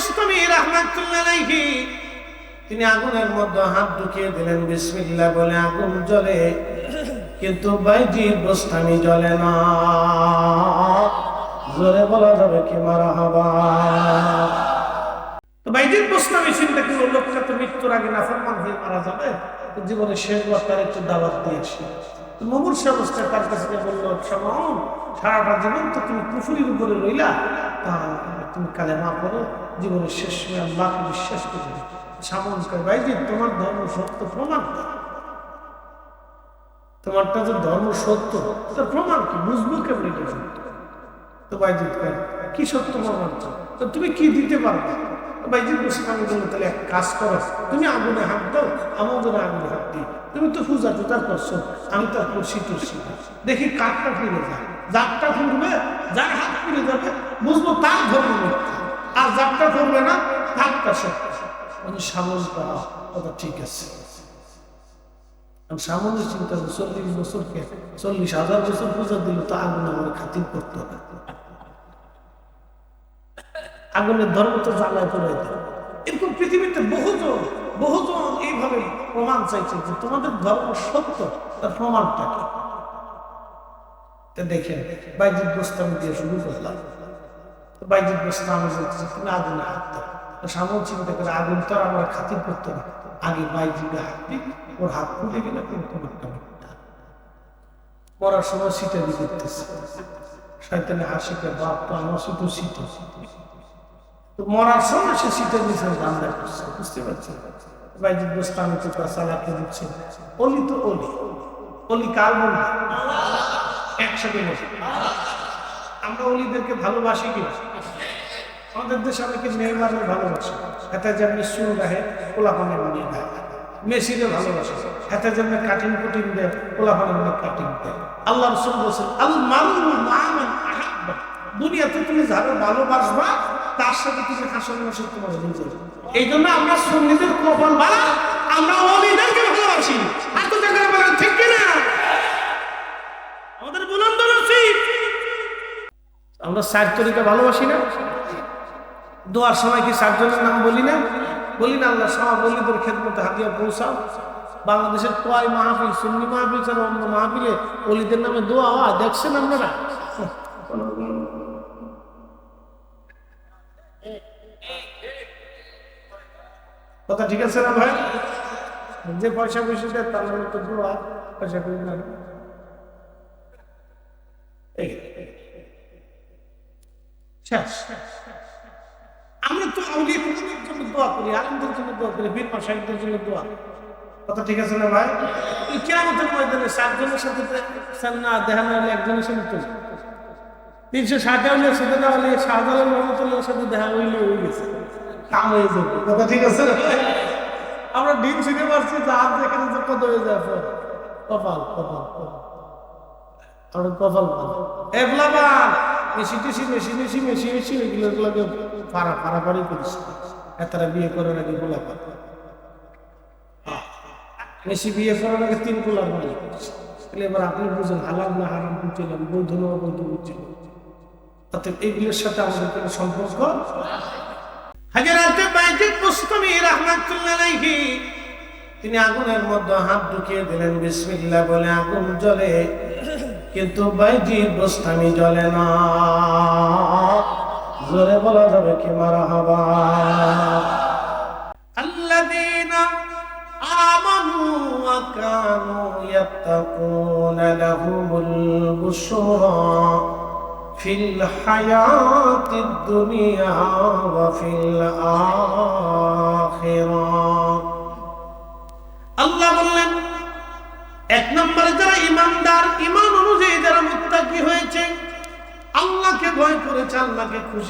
মুস্তমি রহমাতুল্লাহ তিনি আগুনের মধ্যে হাত ঢুকিয়ে দিলেন, বিসমিল্লাহ বলে আগুন জ্বলে। কিন্তু বাইজির গোস্তামি জ্বলে না। জোরে বলা যাবে কি মারা হবা তো বাইজির গোস্তামি চিন্তা করল, লোকটা তো মৃত্যুর আগে নাফরমান হয়ে মারা যাবে। তো জীবনের শেষবার তার একটু দাওয়াত দিয়েছি। মুমূর্ষ অবস্থায় তার কাছে বলল সারাটা জীবন তো তুমি কুফুরির উপরে রইলা। তা তুমি কালেমা পড়ো, জীবনের শেষ সময় আল্লাহকে বিশ্বাস করবে সামন করে ভাইজি তোমার ধর্ম সত্য প্রমাণ? তোমারটা যে ধর্ম সত্য, তার প্রমাণ কি? বুঝব কেমন তো বাইজিৎ কয় কি সত্য প্রমাণ তো তুমি কি দিতে পারবে? বাইজিৎ বসে আমি বলল তাহলে এক কাজ করো। তুমি আগুনে হাত দাও আমার জন্য আগুনে হাত দিই। তুমি তো পূজা টুজা করছ, আমি তো করছি টুসি দেখি কাঠটা ফিরে যায়। যারটা ফুরবে যার হাত ফিরে যাবে, বুঝব তার মিথ্যা আর যারটা ফুরবে না, তারটা সত্য মানে সামন করা কথা ঠিক আছে। আমি সামান্য চিন্তা চল্লিশ বছরকে, চল্লিশ হাজার বছর পূজা দিল তো আগুন আমার খাতির করতে হবে। আগুনের ধর্ম তো জ্বালায় দেয় এরকম পৃথিবীতে বহুজন বহুজন এইভাবে প্রমাণ চাইছে যে তোমাদের ধর্ম সত্য, তার প্রমাণটা কি? তো দেখেন বাইজিৎ গোস্তাম দিয়ে শুরু করলাম। তো বাইজিৎ গোস্তাম বলতেছে তুমি আগুনে হাত দাও তো সামন চিন্তা করে আগুন তো আমার খাতির করতে না আগে বাইজিকে হাত ওর হাত ফুটে গেলে কিন্তু একটা মিথ্যা পড়ার সময় সিটারি করতেছে শয়তানে হাসিকে বাপ তো আমার শুধু সিটে। তো মরার সময় সে সিটের নিচে ধান্দা করছে, বুঝতে পারছেন? বাইজিৎ গোস্তামি তো তার চালাকে দিচ্ছে। অলি তো অলি। অলি কার বলবে একসাথে বসে। আমরা অলিদেরকে ভালোবাসি কি আমাদের দেশে অনেকে নেইমারের ভালোবাসে এতে যেমনি সুর রাহে কোলাপানে মনে গায় মেসিরে ভালোবাসে এতে যেমনি কাটিং কুটিং দেয় কোলাপানে মনে কাটিং দেয়। আল্লাহ রসুল বলছেন, আল মারুল মামান দুনিয়াতে তুমি যারা ভালোবাসবা তার সাথে তুমি হাসন মাসে তোমার এই জন্য আমরা সঙ্গীতের কপাল বাড়া, আমরা অলিদেরকে ভালোবাসি আর তো জায়গায় বলেন ঠিক কিনা আমাদের বুলন্দ রসিদ আমরা তরিকা ভালোবাসি না? দোয়ার সময় কি চারজনের নাম বলি না? বলি না, আল্লাহ সব বলিদের খেদমতে হাতিয়া পৌঁছাও। বাংলাদেশের কয় মাহফিল, সুন্নি মাহফিল ছাড়া অন্য মাহফিলে অলিদের নামে দোয়া হয়, দেখছেন আপনারা? কথা ঠিক আছে না ভাই? যে পয়সা পয়সা দেয়, তার তো দোয়া পয়সা না এই শেষ। আমরা তো আউলিয়া কুতুবের জন্য দোয়া করি, আলমদের জন্য দোয়া করি, বীর মাসাইকদের জন্য দোয়া। কথা ঠিক আছে না ভাই? কেরামতের ময়দানে সাতজনের সাথে না, দেখা না হলে একজনের সাথে তো তিনশো ষাট আউলিয়া সাথে না হলে শাহজালাল রহমতুল্লাহর সাথে দেখা হইলে হয়ে গেছে। কাম হয়ে যাবে। কথা ঠিক আছে না? আমরা ডিম ছিঁড়ে পারছি জাহাজ যেখানে যে কত হয়ে পর। কপাল কপাল কপাল। আমরা কপাল ভালো। এবলাবান মেশি টেশি মেশি মেশি মেশি এগুলোগুলোকে ফাড়া ফাড়াফাড়ি করিস এতারা বিয়ে করে নাকি গোলা পাত মেশি বিয়ে করার আগে তিন গোলার মালিক তাহলে এবার আপনি বুঝেন, হালাল না হারাম বুঝছিলেন বৈধ না অবৈধ বুঝছিলেন অতএব এগুলোর সাথে আমাদের কোনো সম্পর্ক হাজারাতে তিনি আগুনের মধ্যে হাত ঢুকিয়ে দিলেন, বিসমিল্লাহ বলে আগুন জ্বলে। কিন্তু বাইজিদ গোস্তামি জ্বলে না জোরে বলা যাবে কি মারা হবা الذين آمنوا وكانوا يتقون لهم البشرى في الحياة الدنيا وفي الآخرة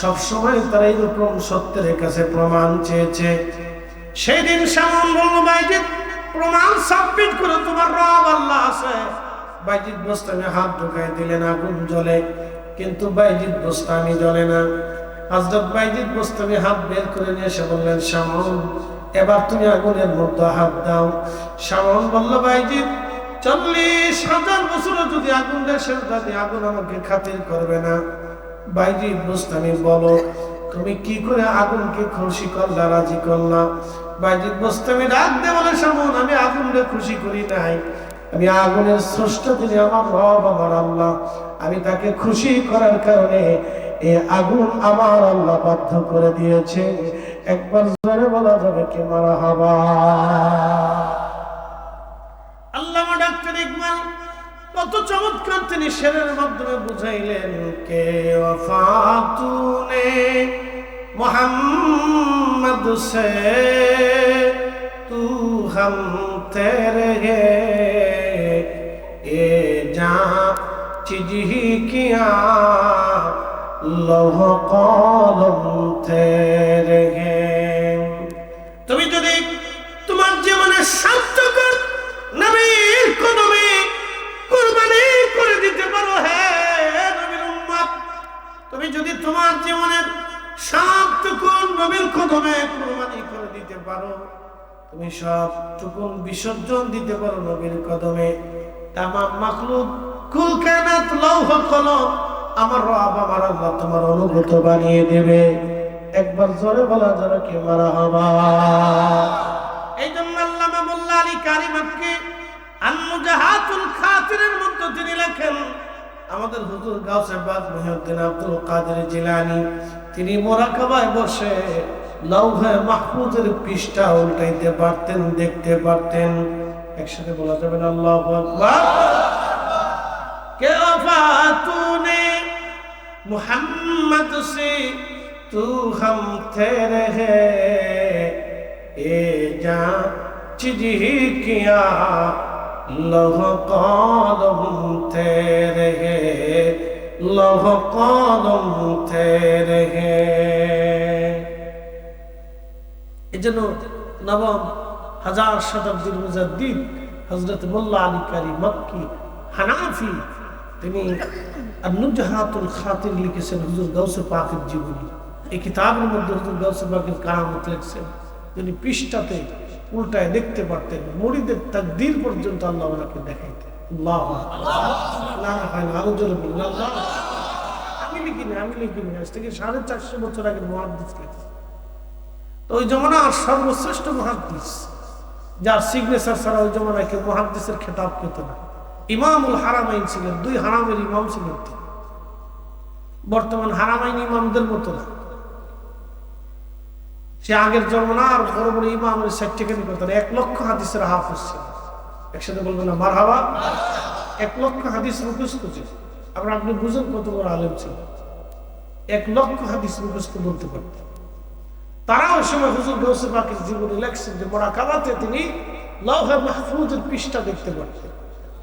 সবসময় তারা এরকম সত্যের কাছে প্রমাণ চেয়েছে। সেই দিন সামন বলল বাইজিৎ প্রমাণ সাবমিট করে, তোমার রব আল্লাহ আছে। বাইজিৎ বোস্তামে হাত ঢুকাই দিলেন আগুন জ্বলে, কিন্তু বাইজিৎ বোস্তামি জ্বলে না। হজরত বাইজিৎ বোস্তামি হাত বের করে নিয়ে এসে বললেন শ্যামন এবার তুমি আগুনের মধ্যে হাত দাও। সামন বলল বাইজিৎ চল্লিশ হাজার বছরও যদি আগুন দেশের দাদি আগুন আমাকে খাতির করবে না। বাইজি বুস্তানি বলো, তুমি কি করে আগুনকে খুশি করলা, রাজি করলা? ডাক দে বলে আমি আগুনকে খুশি করি নাই। আমি আগুনের স্রষ্ট তিনি আমার রব, আমার আল্লাহ। আমি তাকে খুশি করার কারণে এ আগুন আমার আল্লাহ বাধ্য করে দিয়েছে। একবার জোরে বলা যাবে কি মারা হাবা? আল্লাহ ডাক্তার ইকবাল কত চমৎকার তিনি শেরের মাধ্যমে বুঝাইলেন, কে ওয়াফাতুনে মোহাম্মদ সে? তু হম তেরে গে এ যা কিয়া, লৌহ কলম তেরে তোমার জীবনের সার্থকর নবীর কদমে কুরবানি করে দিতে পারো। তুমি সব টুকুন বিসর্জন দিতে পারো নবীর কদমে। তামাম লৌহ আমার রব, আমার আল্লাহ তোমার অনুভূত বানিয়ে দেবে। একবার জোরে বলা যাবে কি মারা হবা। এই জন্য আল্লামা আলী খাতিরের মধ্যে তিনি লেখেন আমাদের হুজুর গাউসে মহিউদ্দিন আব্দুল কাদের জিলানি, তিনি মোরাকাবায় বসে লৌহে মাহফুজের পৃষ্ঠা উল্টাইতে পারতেন, দেখতে পারতেন। একসাথে বলা যাবে না, আল্লাহ কে ফাতুনে মোহাম্মদ সে তু হাম হে, এ চিজি কিয়া লহ কদম তেরে লহ কদম তেরে এই জন্য নবম হাজার শতাব্দীর মুজাদ্দিদ হজরত মোল্লা আলী কারি মক্কি, হানাফি, তিনি নুজাহাতুল খাতির লিখেছেন হুজুর গৌসে পাকের জীবনী। এই কিতাবের মধ্যে হুজুর গৌসে পাকের কারামত লিখছেন। তিনি পৃষ্ঠাতে উল্টায় দেখতে পারতেন মরিদের তাকদীর পর্যন্ত আল্লাহ ওনাকে দেখাইতেন। আমি আমি সাড়ে চারশো বছর আগে মহাদিস তো ওই সর্বশ্রেষ্ঠ যার সিগনেচার ছাড়া ওই খেতাব না। ইমামুল হারামাইন ছিলেন, দুই হারামের ইমাম ছিলেন। বর্তমান হারামাইন ইমামদের মতো না। সে আগের জমানার বড় বড় ইমামের সার্টিফিকেট করতেন এক লক্ষ হাদিসের হাফিজ ছিল। একসাথে বলবেন না মার হাবা এক লক্ষ হাদিস মুখস্থ ছিল। আবার আপনি বুঝেন কত বড় আলেম ছিল। এক লক্ষ হাদিস মুখস্থ বলতে পারতেন। তারা ওই সময় হুজুর গৌসে পাকের জীবনে লেখছেন যে মোড়া কাবাতে তিনি লৌহে মাহফুজের পৃষ্ঠা দেখতে পারতেন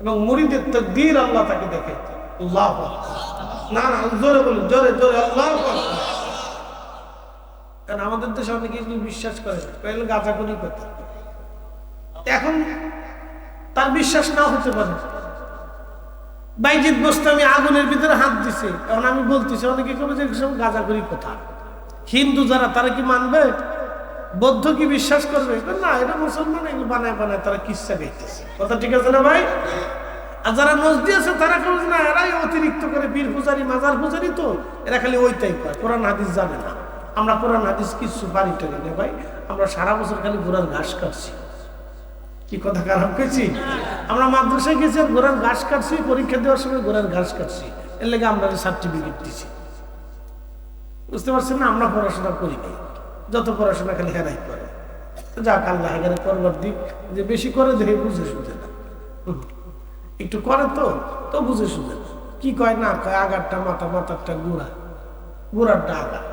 এবং মুরিদের তকদীর আল্লাহ তাকে দেখাইতেন। আল্লাহ না না, জোরে বলুন, জোরে জোরে, আল্লাহ কারণ আমাদের দেশে অনেকে এগুলো বিশ্বাস করে গাঁজা গাঁজাগুলি কথা। এখন তার বিশ্বাস না হতে পারে। বাইজিৎ গোস্তামি আগুনের ভিতরে হাত দিছে। এখন আমি বলতেছি, অনেকে কেউ যে সব গাঁজাগুলি কথা। হিন্দু যারা, তারা কি মানবে? বৌদ্ধ কি বিশ্বাস করবে? না এটা মুসলমান, এগুলো বানায় বানায় তারা কিসা গাইতেছে কথা ঠিক আছে না ভাই? আর যারা নজদি আছে, তারা কেউ না, এরাই অতিরিক্ত করে বীর পূজারি, মাজার পূজারি তো। এরা খালি ওইটাই পায় কোরআন, হাদিস জানে না। আমরা কোরআন হাদিস কিছু বাড়ি টানি না ভাই, আমরা সারা বছর খালি ঘোড়ার ঘাস কাটছি। কি কথা খারাপ কেছি আমরা মাদ্রাসায় গেছি ঘোড়ার ঘাস কাটছি, পরীক্ষা দেওয়ার সময় ঘোড়ার ঘাস কাটছি। এর লেগে আমরা সার্টিফিকেট দিছি। বুঝতে পারছেন না? আমরা পড়াশোনা করি নাই যত পড়াশোনা খালি হেরাই করে। যাক, আল্লাহ এখানে করবার দিক। যে বেশি করে দেখে বুঝে শুনতে না। একটু করে তো তো বুঝে শুনতে না। কি কয় না? কয় আগারটা মাথা মাথারটা গুড়া। গুড়ারটা আগা খুব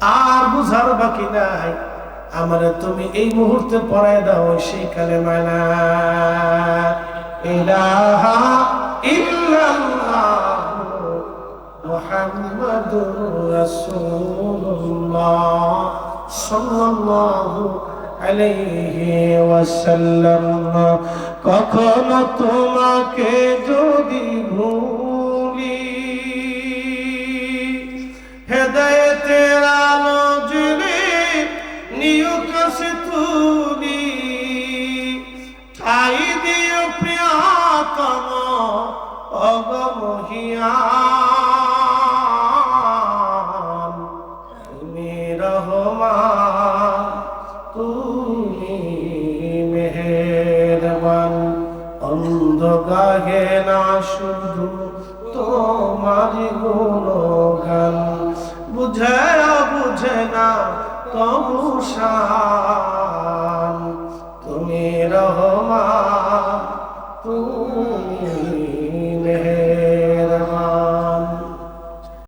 আর বুঝার বাকি নাই। আমারে তুমি এই মুহূর্তে পড়ায় দাও সেই কালে কখনো তোমাকে যদি ভুলি হেদায়েতের মেহেরবান অন্ধকাহে না শুধু তোমার গুণগান বুঝে বুঝে না তবু তুমি রহমা তুমি